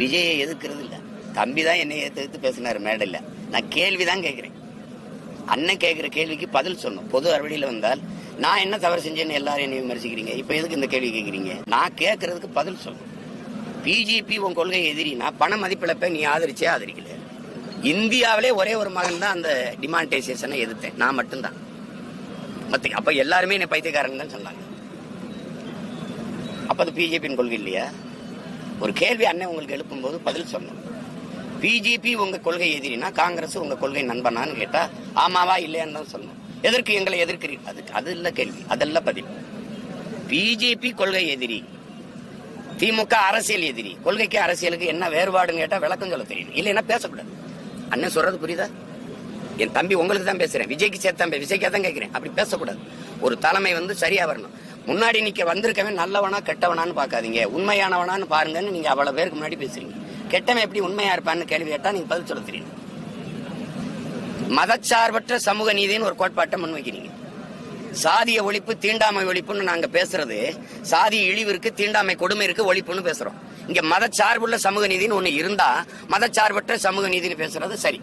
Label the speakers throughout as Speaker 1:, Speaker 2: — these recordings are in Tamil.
Speaker 1: விஜயை எதிர்க்கிறது இல்லை. தம்பி தான் என்னை எதிர்த்து எதிர்த்து பேசினாரு மேடையில். நான் கேள்வி தான் கேட்குறேன். அண்ணன் கேட்குற கேள்விக்கு பதில் சொல்லணும். பொது அறுவடையில் வந்தால் நான் என்ன தவறு செஞ்சேன்னு எல்லாரும் என்னை விமர்சிக்கிறீங்க? இப்போ எதுக்கு இந்த கேள்வி கேட்குறீங்க? நான் கேட்கறதுக்கு பதில் சொல்லணும். பிஜேபி உன் கொள்கை எதிரினா பண மதிப்பிழப்பை நீ ஆதரிச்சே ஆதரிக்கல. இந்தியாவிலே ஒரே ஒரு மகன் தான் அந்த டிமானிட்டைசேஷனை எதிர்த்தேன். நான் மட்டும்தான். மத்த அப்போ எல்லாருமே என்னை பைத்தியக்காரன் தான் சொன்னாங்க. அப்போ அது பிஜேபியின் கொள்கை இல்லையா? ஒரு கேள்வி அண்ணன் உங்களுக்கு எழுப்பும்போது பதில் சொன்னோம் பிஜேபி உங்க கொள்கை எதிரினா காங்கிரஸ் உங்க கொள்கை நண்பனான்னு கேட்டா ஆமாவா இல்லையான்னு தான் சொன்னோம் எதற்கு எங்களை எதிர்க்கிறீர்கள் அதுக்கு அது இல்லை கேள்வி. அதெல்லாம் பதில். பிஜேபி கொள்கை எதிரி திமுக அரசியல் எதிரி. கொள்கைக்கு அரசியலுக்கு என்ன வேறுபாடுன்னு கேட்டா விளக்கம் சொல்ல தெரியும் இல்லைன்னா பேசக்கூடாது. அண்ணன் சொல்றது புரியுதா? என் தம்பி உங்களுக்கு தான் பேசுறேன். விஜய்க்கு சேர்த்தான் விஜய்க்காக தான் கேட்கிறேன் அப்படி பேசக்கூடாது. ஒரு தலைமை வந்து சரியா வரணும். முன்னாடி நிக்க வந்திருக்கவன் நல்லவனா கெட்டவனான்னு பார்க்காதீங்க. உண்மையானவனான்னு பாருங்கன்னு நீங்க அவ்வளவு பேருக்கு முன்னாடி பேசுறீங்க. கெட்டவன் எப்படி உண்மையா இருப்பான்னு கேள்வி கேட்டா நீங்க பதில் சொல்ல தெரியும். மதச்சார்பற்ற சமூக நீதின்னு ஒரு கோட்பாட்டை முன்வைக்கிறீங்க. சாதிய ஒழிப்பு தீண்டாமை ஒழிப்புன்னு நாங்க பேசுறது சாதி இழிவிற்கு தீண்டாமை கொடுமை இருக்கு ஒழிப்புன்னு பேசுறோம். இங்க மதச்சார்புள்ள சமூக நீதினு ஒண்ணு இருந்தா மதச்சார்பற்ற சமூக நீதினு பேசுறது சரி.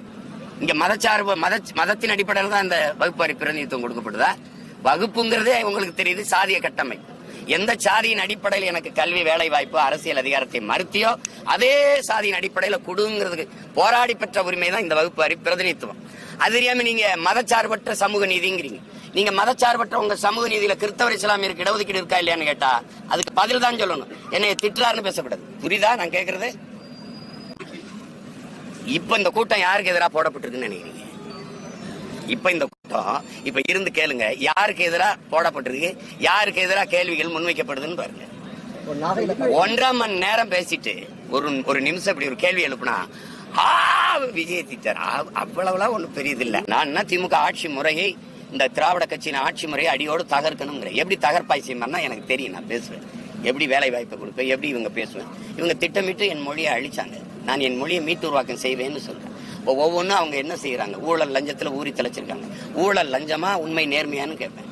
Speaker 1: இங்க மதச்சார்பு மத மதத்தின் அடிப்படையில் தான் இந்த வகுப்பறை பிரதிநிதித்துவம் கொடுக்கப்படுதா? வகுப்புங்கிறதே உங்களுக்கு தெரியுது சாதிய கட்டமை. எந்த சாதியின் அடிப்படையில் எனக்கு கல்வி வேலை வாய்ப்பு அரசியல் அதிகாரத்தை மறுத்தியோ அதே சாதியின் அடிப்படையில் கொடுங்கிறதுக்கு போராடி பெற்ற உரிமை தான் இந்த வகுப்பாரி பிரதிநிதித்துவம். அது தெரியாம நீங்க மதச்சார்பற்ற சமூக நீதிங்கிறீங்க. நீங்க மதச்சார்பற்ற உங்க சமூக நீதியில கிறிஸ்தவர் இஸ்லாமியருக்கு இடஒதுக்கீடு இருக்கா இல்லையான்னு கேட்டா அதுக்கு பதில் தான் சொல்லணும். என்னைய திட்டுறாருன்னு பேசக்கூடாது. புரியுதா நான் கேக்குறது? இப்ப இந்த கூட்டம் யாருக்கு எதிராக போடப்பட்டிருக்குன்னு நினைக்கிறீங்க? இப்ப இந்த அர்த்தம். இப்ப இருந்து கேளுங்க யாருக்கு எதிராக போடப்பட்டிருக்கு யாருக்கு எதிராக கேள்விகள் முன்வைக்கப்படுதுன்னு பாருங்க. ஒன்றரை மணி நேரம் பேசிட்டு ஒரு ஒரு நிமிஷம் இப்படி ஒரு கேள்வி எழுப்புனா ஆ விஜய் திட்டார். அவ்வளவுலாம் ஒண்ணும் பெரியதில்ல. நான் திமுக ஆட்சி முறையை இந்த திராவிட கட்சியின் ஆட்சி முறையை அடியோடு தகர்க்கணுங்கிற எப்படி தகர்ப்பாய் செய்யணும்னா எனக்கு தெரியும் நான் பேசுவேன். எப்படி வேலை வாய்ப்பை கொடுப்பேன் எப்படி இவங்க பேசுவேன். இவங்க திட்டமிட்டு என் மொழியை அழிச்சாங்க. நான் என் மொழியை மீட்டு உருவாக்கம் செய்வேன்னு சொல்றேன். இப்போ ஒவ்வொன்றும் அவங்க என்ன செய்யறாங்க ஊழல் லஞ்சத்தில் ஊறி தலைச்சிருக்காங்க ஊழல் லஞ்சமா உண்மை நேர்மையான்னு கேட்பேன்.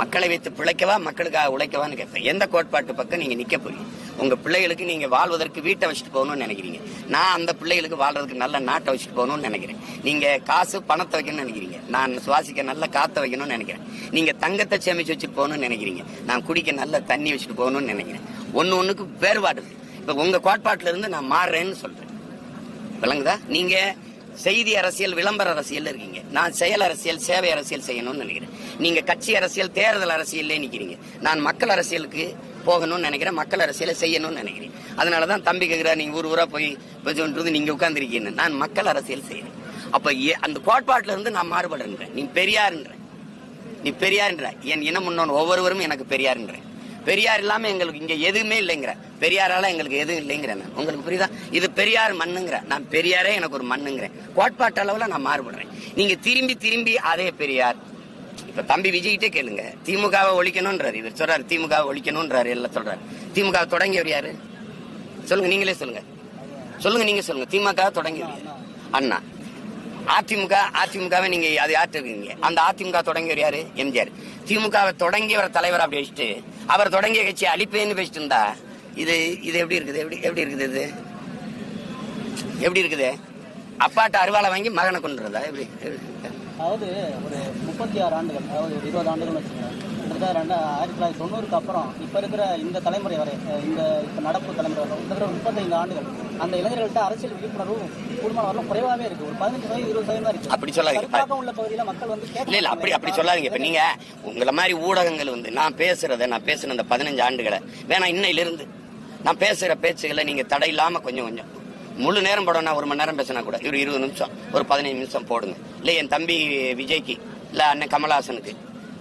Speaker 1: மக்களை வைத்து பிழைக்கவா மக்களுக்காக உழைக்கவான்னு கேட்பேன். எந்த கோட்பாட்டு பக்கம் நீங்க நிக்க போறீங்க? உங்க பிள்ளைகளுக்கு நீங்க வாழ்வதற்கு வீட்டை வச்சுட்டு போகணும்னு நினைக்கிறீங்க. நான் அந்த பிள்ளைகளுக்கு வாழ்றதுக்கு நல்ல நாட்டை வச்சுட்டு போகணும்னு நினைக்கிறேன். நீங்க காசு பணத்தை வைக்கணும்னு நினைக்கிறீங்க. நான் சுவாசிக்க நல்ல காத்த வைக்கணும்னு நினைக்கிறேன். நீங்க தங்கத்தை சேமிச்சு வச்சுட்டு போகணும்னு நினைக்கிறீங்க. நான் குடிக்க நல்ல தண்ணி வச்சுட்டு போகணும்னு நினைக்கிறேன். ஒன்னு ஒண்ணுக்கு வேறுபாடு இப்போ இப்ப உங்க கோட்பாட்டுல இருந்து நான் மாறுறேன்னு சொல்றேன். விளங்குதா? நீங்க செய்தி அரசியல் விளம்பர அரசியல் இருக்கீங்க. நான் செயல் அரசியல் சேவை அரசியல் செய்யணும்னு நினைக்கிறேன். நீங்க கட்சி அரசியல் தேர்தல் அரசியல்லே நிக்கிறீங்க. நான் மக்கள் அரசியலுக்கு போகணும்னு நினைக்கிறேன். மக்கள் அரசியலை செய்யணும்னு நினைக்கிறேன். அதனால தான் தம்பி கேட்குறா நீங்க ஊர் ஊரா போய் பேசுன்றது நீங்க உட்காந்துருக்கீங்க நான் மக்கள் அரசியல் செய்யறேன். அப்ப ஏ- அந்த கோட்பாட்டுல இருந்து நான் மாறுபடுறேன் நீ பெரியாருன்ற நீ பெரியார்ன்ற. என் இனம் முன்னோன் ஒவ்வொருவரும் எனக்கு பெரியாருன்றேன். பெரியார் இல்லாம எங்களுக்கு இங்க எதுவுமே இல்லைங்கிற. பெரியாரால எங்களுக்கு எதுவும் இல்லைங்கிற நான். உங்களுக்கு புரியுதா? இது பெரியார் மண்ணுங்கிற. நான் பெரியாரே எனக்கு ஒரு மண்ணுங்கிறேன் கோட்பாட்டு அளவுல நான் மாறுபடுறேன். நீங்க திரும்பி திரும்பி அதே பெரியார். இப்ப தம்பி விஜய்கிட்டே கேளுங்க. திமுகவை ஒழிக்கணும்ன்றாரு. இவர் சொல்றாரு திமுகவை ஒழிக்கணும்ன்றாரு எல்லாம் சொல்றாரு. திமுக தொடங்கியவர் யாரு? சொல்லுங்க நீங்களே சொல்லுங்க. சொல்லுங்க நீங்க சொல்லுங்க. திமுக தொடங்கியவர் அண்ணா. அதிமுக அதிமுகவை நீங்க அது யார்கிட்ட இருக்கீங்க அந்த அதிமுக தொடங்கியவர் யாரு? எம்ஜிஆர். திமுகவை தொடங்கியவர் தலைவர் அப்படி வச்சுட்டு அவர் தொடங்கிய கட்சி அழிப்பேன்னு பேசிட்டு இருந்தா இது இது எப்படி இருக்குது? எப்படி எப்படி இருக்குது இது? எப்படி இருக்குது? அப்பாட்ட அருவாளை வாங்கி மகனை கொண்டுறதா எப்படி எப்படி?
Speaker 2: அதாவது ஒரு முப்பத்தி ஆறு ஆண்டுகள் அதாவது ஒரு இருபது ஆண்டுகள் கிட்டத்தட்ட ரெண்டு ஆயிரத்தி தொள்ளாயிரத்தி தொண்ணூறுக்கு அப்புறம் இப்போ இருக்கிற இந்த தலைமுறை வரை இந்த இப்போ நடப்பு தலைமுறை வரை கிட்டத்தட்ட ஒரு முப்பத்தைந்து ஆண்டுகள் அந்த இளைஞர்கள்ட்ட அரசியல் விழிப்புணர்வு குடும்பம் வரலாம் குறைவாகவே இருக்கு. ஒரு பதினஞ்சு சதவீதம் இருபது சதவீதம் இருக்கு.
Speaker 1: அப்படி சொல்லாதீங்க.
Speaker 2: உள்ள பகுதியில் மக்கள் வந்து கேட்க
Speaker 1: இல்ல இல்ல அப்படி அப்படி சொல்லாதீங்க. இப்ப நீங்க உங்களை மாதிரி ஊடகங்கள் வந்து நான் பேசுறத நான் பேசுன இந்த பதினஞ்சு ஆண்டுகளை வேணா இன்னையில இருந்து நான் பேசுற பேச்சுகளை நீங்க தடை இல்லாம கொஞ்சம் கொஞ்சம். முழு நேரம் போடணும் ஒரு மணி நேரம் பேசினா கூட ஒரு இருபது நிமிஷம் ஒரு பதினைஞ்சு நிமிஷம் போடுங்க. இல்ல என் தம்பி விஜய்க்கு இல்ல அண்ணன் கமலஹாசனுக்கு.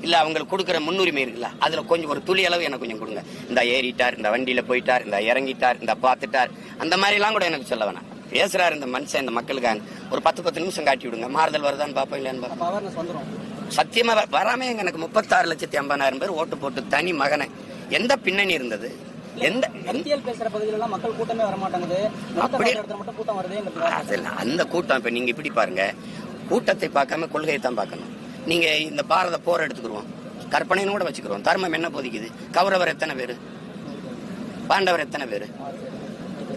Speaker 1: இல்ல அவங்களுக்கு கொடுக்குற முன்னுரிமை இருக்குல்ல அதுல கொஞ்சம் ஒரு துளி அளவு எனக்கு கொஞ்சம் கொடுங்க. இந்த ஏறிட்டார் இந்த வண்டியில போயிட்டார் இந்த இறங்கிட்டார் இந்த பார்த்துட்டார் அந்த மாதிரி எல்லாம் கூட எனக்கு சொல்ல வேணாம். பேசுறாரு இந்த மனுஷன் இந்த மக்களுக்காக. ஒரு பத்து பத்து நிமிஷம் காட்டி விடுங்க. மாறுதல் வருதான்னு
Speaker 2: அவேர்னஸ் வந்துடும்
Speaker 1: சத்தியமா வராம எங்க எனக்கு முப்பத்தாறு லட்சத்தி ஐம்பதாயிரம் பேர் ஓட்டு போட்டு தனி மகனை. எந்த பின்னணி இருந்தது? எந்த அந்த கூட்டம் இப்ப நீங்க இப்படி பாருங்க. கூட்டத்தை பார்க்காம கொள்கையை தான் பார்க்கணும். நீங்க இந்த பாரத போர் எடுத்துக்கிருவோம். கற்பனைன்னு கூட வச்சுக்கிறோம் தர்மம் என்ன போதிக்குது? கௌரவர் எத்தனை பேர்? பாண்டவர் எத்தனை பேர்?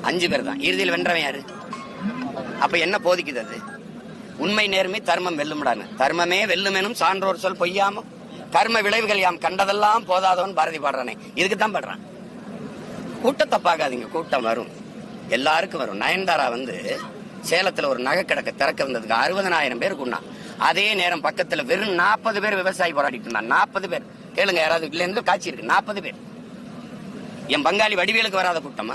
Speaker 1: அஞ்சு பேர் தான். இறுதியில் வென்றவன் யாரு? அப்ப என்ன போதிக்குது அது? உண்மை நேர்மை தர்மம் வெல்லும்டான்னு. தர்மமே வெல்லுமெனும் சான்றோர் சொல் பொய்யாம? கர்ம விளைவுகள் யாம் கண்டதெல்லாம் போதாதவன் பாரதி பாடுறானே. இதுக்கு தான் பாடுறான். கூட்டத்தை பார்க்காதீங்க கூட்டம் வரும். எல்லாருக்கும் வரும். நயன்தாரா வந்து சேலத்தில் ஒரு நகை கிடக்க திறக்க வந்ததுக்கு அறுபதனாயிரம் பேர் கூண்ணான் அதே நேரம் பக்கத்துல வெறும் நாற்பது பேர் விவசாயி போராடிட்டு இருந்தான் நாற்பது பேர். கேளுங்க யாராவது இல்லைன்னு காட்சி இருக்கு. நாற்பது பேர். என் பங்காளி வடிவேலுக்கு வராத கூட்டமா?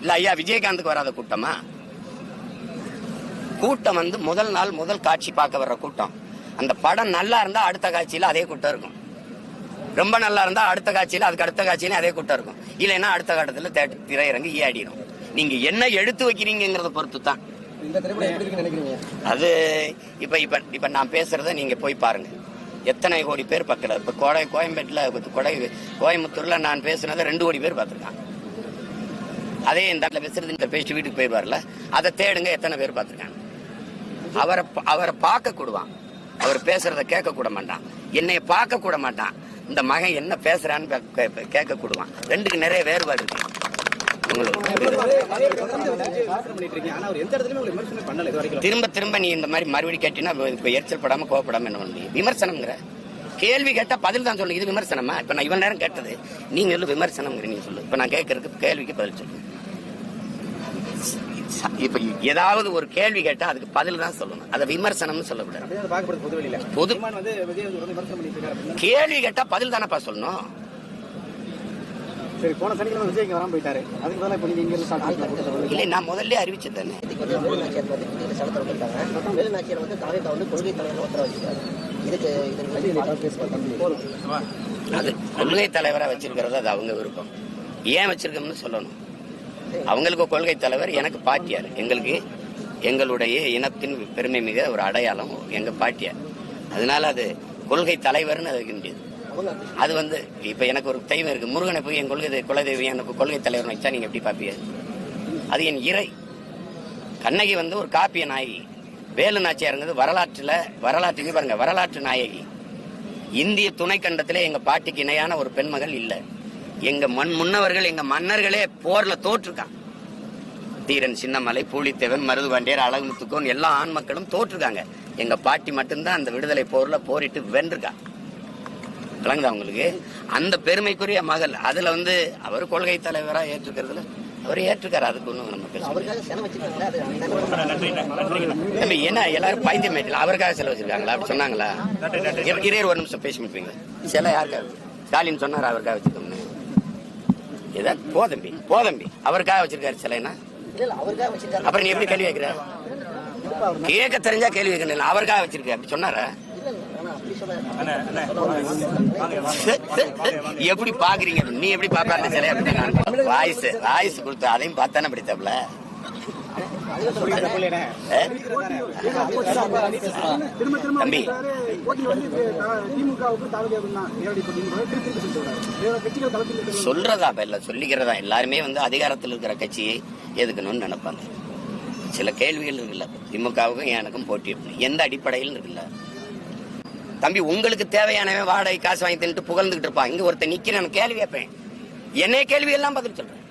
Speaker 1: இல்ல ஐயா விஜயகாந்துக்கு வராத கூட்டமா? கூட்டம் வந்து முதல் நாள் முதல் காட்சி பார்க்க வர்ற கூட்டம். அந்த படம் நல்லா இருந்தா அடுத்த காட்சியில அதே கூட்டம் இருக்கும். ரொம்ப நல்லா இருந்தா அடுத்த காட்சியில அதுக்கு அடுத்த காட்சியில அதே கூட்டம் இருக்கும். இல்லைன்னா அடுத்த கட்டத்துல தேட்டர் திரையரங்கு ஈயாடிடும் நீங்க என்ன எடுத்து வைக்கிறீங்கிறத பொறுத்து தான் அது இப்ப இப்ப இப்ப நான் பேசுறத நீங்க போய் பாருங்க. எத்தனை கோடி பேர் பார்க்கல. இப்ப கோடை கோயம்பேட்டில் கொடை கோயம்புத்தூர்ல நான் பேசுனதை ரெண்டு கோடி பேர் பார்த்துருக்காங்க. அதே இந்த இடத்துல பேசுறது இந்த பேசிட்டு வீட்டுக்கு போயிடுவார்ல அதை தேடுங்க எத்தனை பேர் பார்த்துருக்காங்க. அவரை அவரை பார்க்க கூடுவான். அவர் பேசுறத கேட்க கூட மாட்டான். என்னைய பார்க்க கூட மாட்டான். இந்த மகன் என்ன பேசுறான்னு கேட்க கூடுவான். ரெண்டுக்கு நிறைய வேறுபாடு இருக்கு. திரும்ப திரும்ப நீ இந்த மாதிரி மறுபடியும் கேட்டீங்கன்னா எரிச்சல் படாம கோவப்படாம என்ன பண்ண விமர்சனம்ங்கிற. கேள்வி கேட்டா பதில் தான் சொல்லு. இது விமர்சனமா? இப்ப நான் இவன் நேரம் கேட்டது. நீங்க சொல்லு விமர்சனம்ங்கிற நீ சொல்லு. இப்ப நான் கேட்கறதுக்கு கேள்விக்கு பதில் சொல்லு. இப்ப ஏதாவது ஒரு கேள்வி கேட்டா அதுக்கு பதில் தான் சொல்லணும். அதை விமர்சனம்னு சொல்லக்கூடாது
Speaker 2: பொது
Speaker 1: கேள்வி கேட்டா பதில் தானப்பா சொல்லணும்.
Speaker 2: சரி போன சனிக்கிழமை விஜய் இங்க வராம போயிட்டாரு. அதுக்கு பதிலா இப்ப நீங்க இங்க ஸ்டார்ட்
Speaker 1: இல்லை நான் முதல்ல அறிவிச்சது தானே.
Speaker 3: இதுக்கு வந்து வேலுநாச்சியார் வந்து திடீர்னு சலத்தை வந்துட்டாங்க வேலுநாச்சியார் வந்து தாவேக்கா வந்து கொள்கை தலைவர் உத்தரவு வச்சிருக்காரு. இதுக்கு இது
Speaker 1: அது கொள்கை தலைவரா வச்சிருக்கிறது அது அவங்க விருப்பம். ஏன் வச்சிருக்கோம்னு சொல்லணும். அவங்களுக்கு கொள்கை தலைவர் எனக்கு பாட்டியார். எங்களுக்கு எங்களுடைய இனத்தின் பெருமை மிக ஒரு அடையாளம் எங்க பாட்டியார். அதனால அது கொள்கை தலைவர்னு அது முடியாது அது வந்து இப்ப எனக்கு ஒரு தெய்வம் இருக்கு. முருகனை போய் என் கொள்கை குலதெய்வம் எனக்கு கொள்கை தலைவர் வச்சா நீங்க எப்படி பாப்பீங்க? அது என் இறை. கண்ணகி வந்து ஒரு காப்பிய நாயகி. வேலு நாச்சியாருங்கிறது வரலாற்றுல வரலாற்றுக்கு பாருங்க வரலாற்று நாயகி. இந்திய துணைக்கண்டத்திலே எங்க பாட்டிக்கு இணையான ஒரு பெண்மகள் இல்லை. எங்க மண் முன்னவர்கள் எங்க மன்னர்களே போர்ல தோற்றுருக்கான் தீரன் சின்னமலை பூலித்தேவன் மருதுபாண்டியர் அழகுமுத்துக்கோன் எல்லா ஆண் மக்களும் தோற்றுருக்காங்க. எங்க பாட்டி மட்டும்தான் அந்த விடுதலை போர்ல போரிட்டு வென்றுருக்கான் விளங்குதா உங்களுக்கு? அந்த பெருமைக்குரிய மகள் அதுல வந்து அவர் கொள்கை தலைவரா ஏற்றுக்கிறதுல அவர் ஏற்றுக்காரு அதுக்கு ஒண்ணும் நம்ம என்ன எல்லாரும் பைத்தியம் மேட்டில் அவருக்காக செலவு வச்சிருக்காங்களா? அப்படி சொன்னாங்களா? இரு, ஒரு நிமிஷம் பேசி முடிப்பீங்க சில யாருக்காக ஸ்டாலின் சொன்னார் அவருக்காக வச்சிருக்கோம்னு? ஏதா போதம்பி போதம்பி அவருக்காக வச்சிருக்காரு சிலைனா அப்புறம் நீ எப்படி கேள்வி கேட்கிற? கேட்க தெரிஞ்சா கேள்வி கேட்கணும் அவருக்காக வச்சிருக்க அப்படி சொன்னாரா
Speaker 3: இல்ல இல்ல ஆனா அப்படி சொல்ல
Speaker 1: எப்படி பாக்குறீங்க நீ எப்படி பாப்பா சிலை அப்படின்னு வாய்ஸ் வாய்ஸ் கொடுத்து அதையும் பார்த்தானே பிடித்தாப்ல தம்பி. சொல்றதா இல்ல சொல்லிக்கிறதா? எல்லாருமே வந்து அதிகாரத்தில் இருக்கிற கட்சியை எதுக்கணும்னு நினைப்பாங்க. சில கேள்விகள் இருக்குல்ல. திமுகவுக்கும் எனக்கும் போட்டி எந்த அடிப்படையில் இருக்குல்ல. தம்பி உங்களுக்கு தேவையானவன் வாடகை காசு வாங்கி தின்ட்டு புகழ்ந்துகிட்டு இருப்பான் இங்க ஒருத்தன் நிக்கிறேன் கேள்வி கேட்பேன் என்னைய கேள்வி எல்லாம் பதில் சொல்றேன்